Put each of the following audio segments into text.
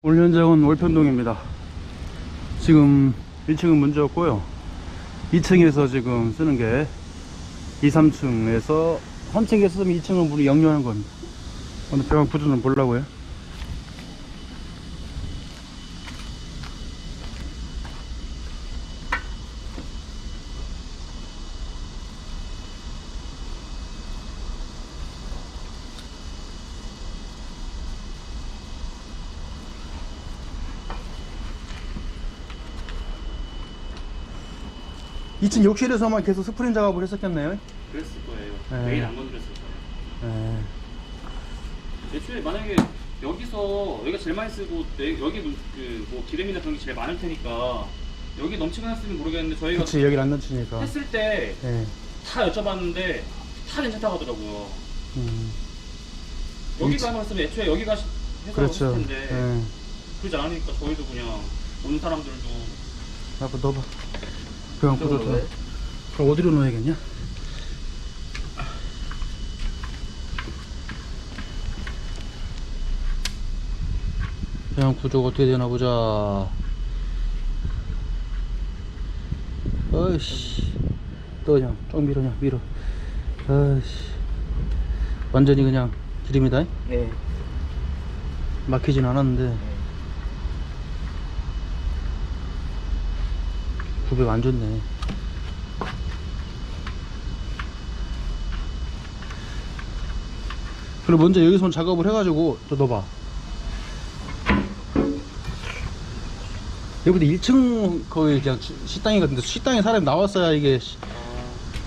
오늘 현장은 월편동입니다. 지금 1층은 문제 없고요. 2층에서 지금 쓰는 게 2, 3층에서 3층에서 쓰면 2층은 문이 역류하는 겁니다. 오늘 병원 구조는 보려고요. 2층 욕실에서만 계속 스프링 작업을 했었겠네요. 그랬을 거예요. 네. 매일 안 건드렸을 거예요. 네. 애초에 만약에 여기서 여기가 제일 많이 쓰고 내- 여기 그뭐 기름이나 그런 게 제일 많을 테니까 여기 넘치게 했으면 모르겠는데 저희가 그치, 여기를 안 넣치니까. 했을 때 다 네. 여쭤봤는데 다 괜찮다고 하더라고요. 음, 여기가 하나 했으면 애초에 여기가 시- 해서 그렇죠. 했을 텐데 네. 그러지 않으니까 저희도 그냥 오는 사람들도 아빠 넣어봐. 이쪽으로 좀. 그럼 어디로 넣어야겠냐? 병원 구조가 어떻게 되나 보자. 어이씨. 또 그냥 쭉 밀어, 그냥 밀어. 어이씨. 완전히 그냥 기름이다. 네. 막히진 않았는데. 구백 안 좋네. 그럼 먼저 여기서 작업을 해가지고 또 넣어봐. 여기도 1층 거의 그냥 시- 식당이 같은데 식당에 사람이 나왔어야 이게 시-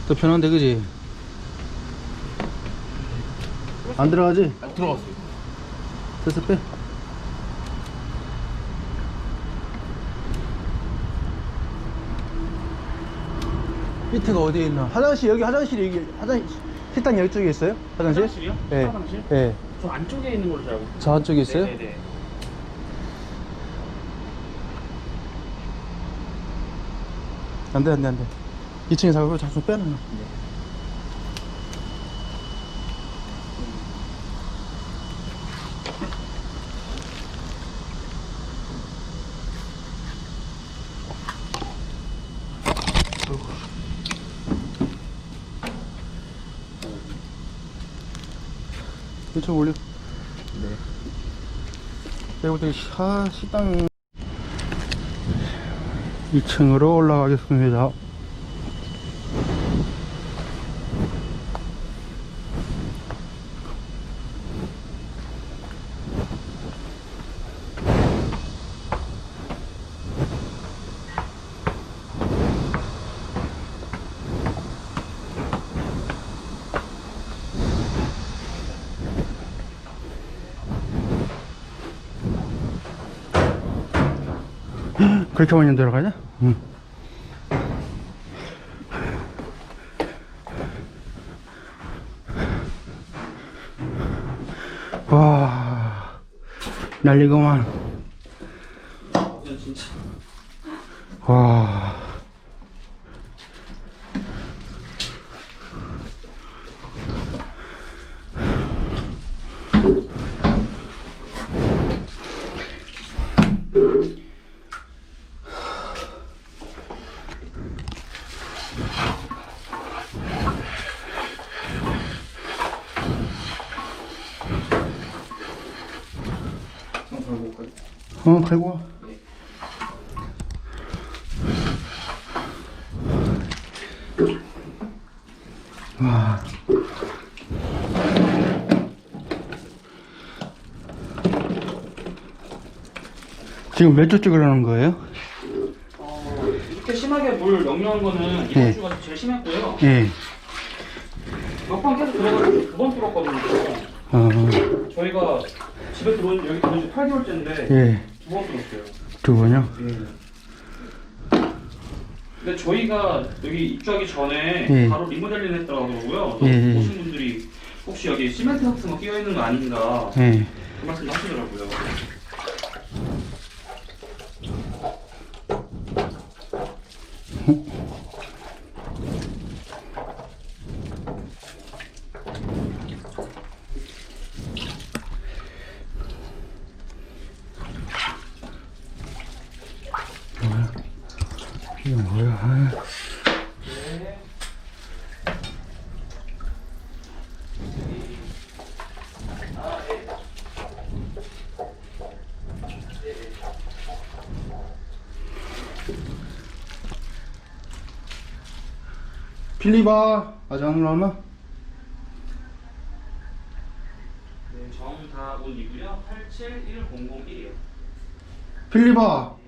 더 편한데 그지? 안 들어가지? 안 들어갔어요. 됐어 빼. 밑에가 어디에 있나? 화장실 여기 화장실이 여기 화장 식당 여기 쪽에 있어요? 화장실? 화장실이요? 예. 화장실? 예. 저 안쪽에 있는 걸로 잘 알고. 저 한쪽에 있어요? 네네네. 안 돼 안 돼 안 돼. 2층에 사고 자꾸 빼놔. 이쪽 올려. 네. 내가 볼때 아, 식당 2층으로 올라가겠습니다. 그렇게 많이 들어가냐? 응. 와, 난리구만. 와. 어, 갈고 와. 와. 지금 몇 주 찍으려는 거예요? 어, 이렇게 심하게 물 역류한 거는 이번 네. 주가 제일 심했고요. 예. 몇 번 계속 들어가지고 두번 뚫었거든요. 어, 저희가 집에 들어온 여기 들어온 지 8개월째인데 예. 두번 뚫었어요. 두 번요? 근데 저희가 여기 입주하기 전에 예. 바로 리모델링 했다고 하더라고요. 예, 예. 오신 분들이 혹시 여기 시멘트 같은 거 끼어 있는 거 아닌가 예. 그 말씀도 하시더라고요. 이 뭐야? 아. 필리바 아직 안 올라오나? 네, 정다운이고요. 871001이요. 필리바 네.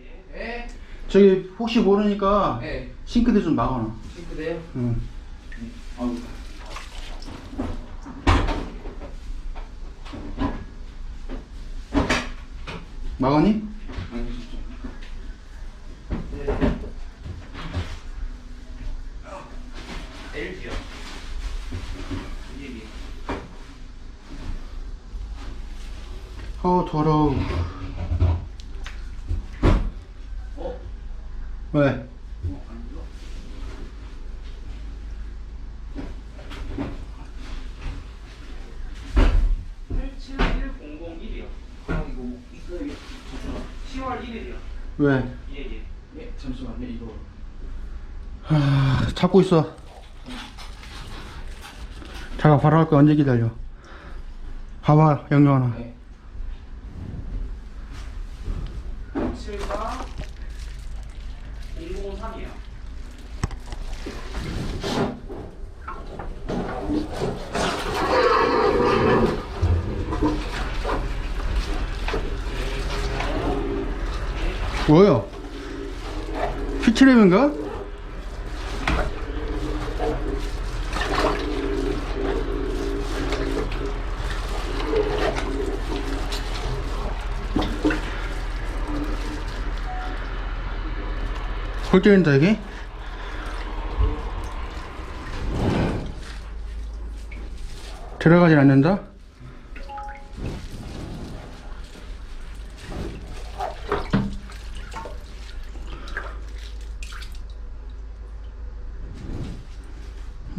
저기 혹시 모르니까 네. 싱크대 좀 막아놔. 싱크대요? 응. 아우. 막았니? 아니 진짜. LG요. 이게 어 더러워. 어? 왜? 어, 아니죠? (87100일이요) 아 이거 이거 이거. 10월 1일이 요 왜? 예예 예 잠시만요 이거. 하, 잡고 있어. 자가 바로 할거 언제 기다려? 봐봐 영영아. 네. 7가 003이요 뭐야? 휘트랩인가? 골 때린다 이게? 들어가진 않는다?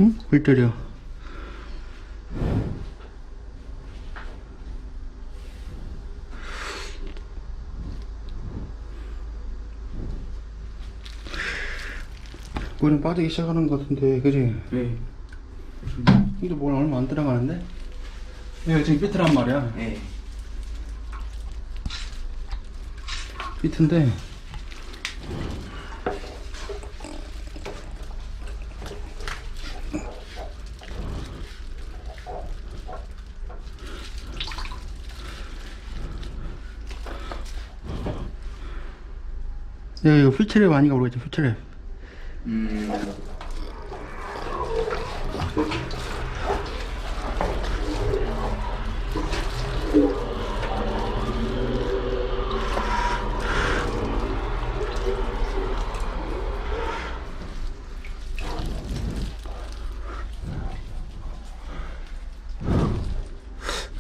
응? 왜 때려? 물은 빠지기 시작하는 것 같은데, 그지? 네. 이도 뭘 얼마 안 들어가는데? 내가 지금 비트란 말이야. 네. 비트인데, 야, 이거 휠트랩 아닌가 모르겠지, 휠트랩. 음.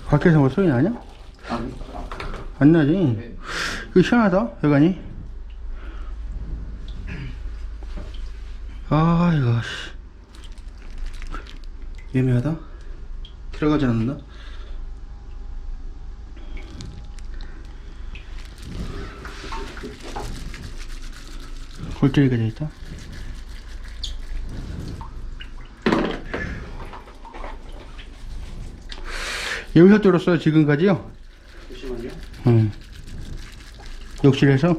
밖에서 뭐 소리 나냐? 아. 안 나지? 네. 이거 시원하다, 여간이. 아, 이거, 씨. 예매하다? 들어가지 않는다? 골절이가 돼있다? 여기서 뚫었어요, 지금까지요? 잠시만요 응. 욕실에서?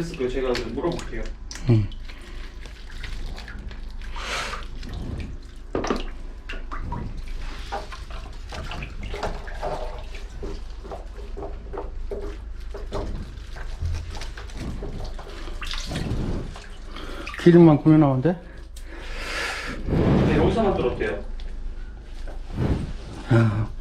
그랬을 거예요 제가 물어볼게요 응. 기름만 구매 나온대? 네 여기서만 들었대요 아.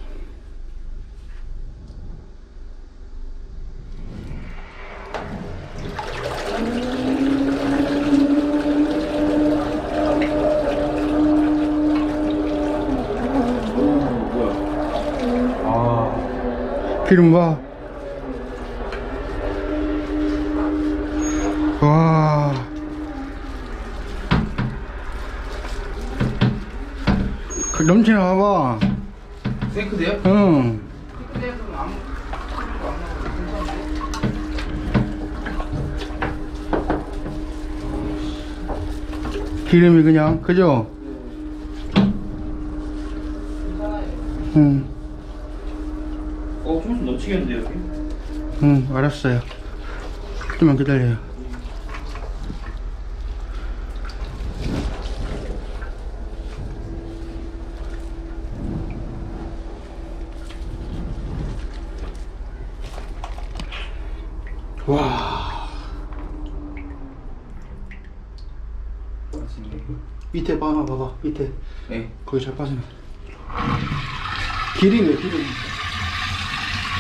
비름 봐. 와. 그 넘치나 봐. 탱크돼요? 응. 기름이 그냥, 그죠? 응. 좀 넘치겠는데 여기? 응, 알았어요. 좀만 기다려요. 와. 밑에 봐, 봐 봐, 봐봐. 밑에. 네. 거기 잘 빠지네. 기름이에요, 기름.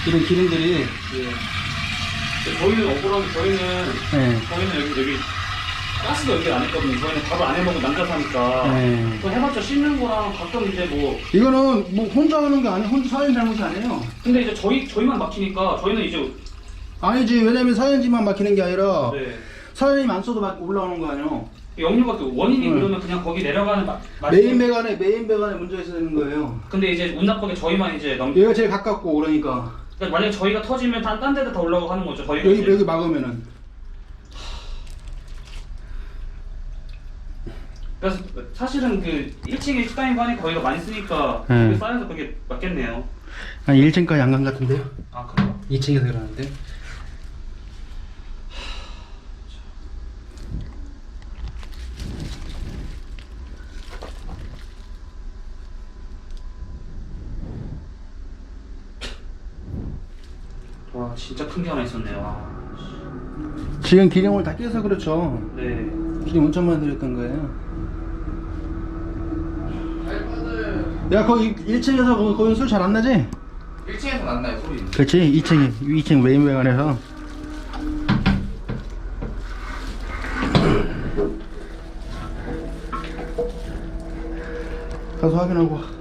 이런 기름들이. 저희는 억울한 게 저희는 네. 저희는 여기 여기 가스도 여기 안 했거든요. 저희는 밥을 안 해먹고 남자 사니까. 네. 그 해봤자 씻는 거랑 가끔 이제 뭐 이거는 뭐 혼자 하는 게 아니에요. 혼자 사연 잘못이 아니에요. 근데 이제 저희 저희만 막히니까 저희는 이제 아니지, 왜냐면 사연지만 막히는 게 아니라 네. 사연이 안 써도 막 올라오는 거 아니에요. 역류밖에 원인이 네. 그러면 그냥 거기 내려가는 마, 마- 메인 배관에 메인 배관에 문제가 있는 거예요. 근데 이제 운 나쁘게 저희만 이제 넘. 얘가 제일 가깝고 그러니까 그러니까 만약에 저희가 터지면 딴, 딴 데도 다 올라가고 하는 거죠. 저희가 여기 이제 여기 막으면은 그래서 사실은 그 1층에 식당이고 하니까 거기가 많이 쓰니까 네. 그게 쌓여서 그게 맞겠네요. 한 1층까지 안간것 같은데요. 아 그래요? 2층에서 그러는데. 와 진짜 큰 게 하나 있었네요. 아, 지금 기름을 다 껴서 그렇죠. 네. 기름 엄청 많이 들었던 거예요. 야 거기 1층에서 거기, 거기 술 잘 안 나지? 1층에서 났나요 소리? 그렇지 2층에 2층 메인 배관에서 가서 확인하고 와.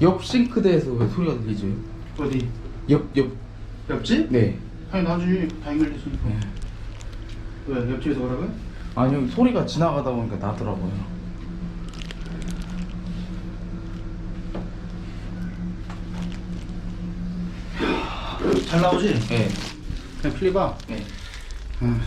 옆 싱크대에서 왜 소리가 들리죠? 어디? 옆, 옆. 옆집? 네. 아니 나중에 다 연결됐으니까 네. 왜 옆집에서 오라고요? 아니요, 소리가 지나가다 보니까 나더라고요. 잘 나오지? 네. 그냥 클리바 네. 음.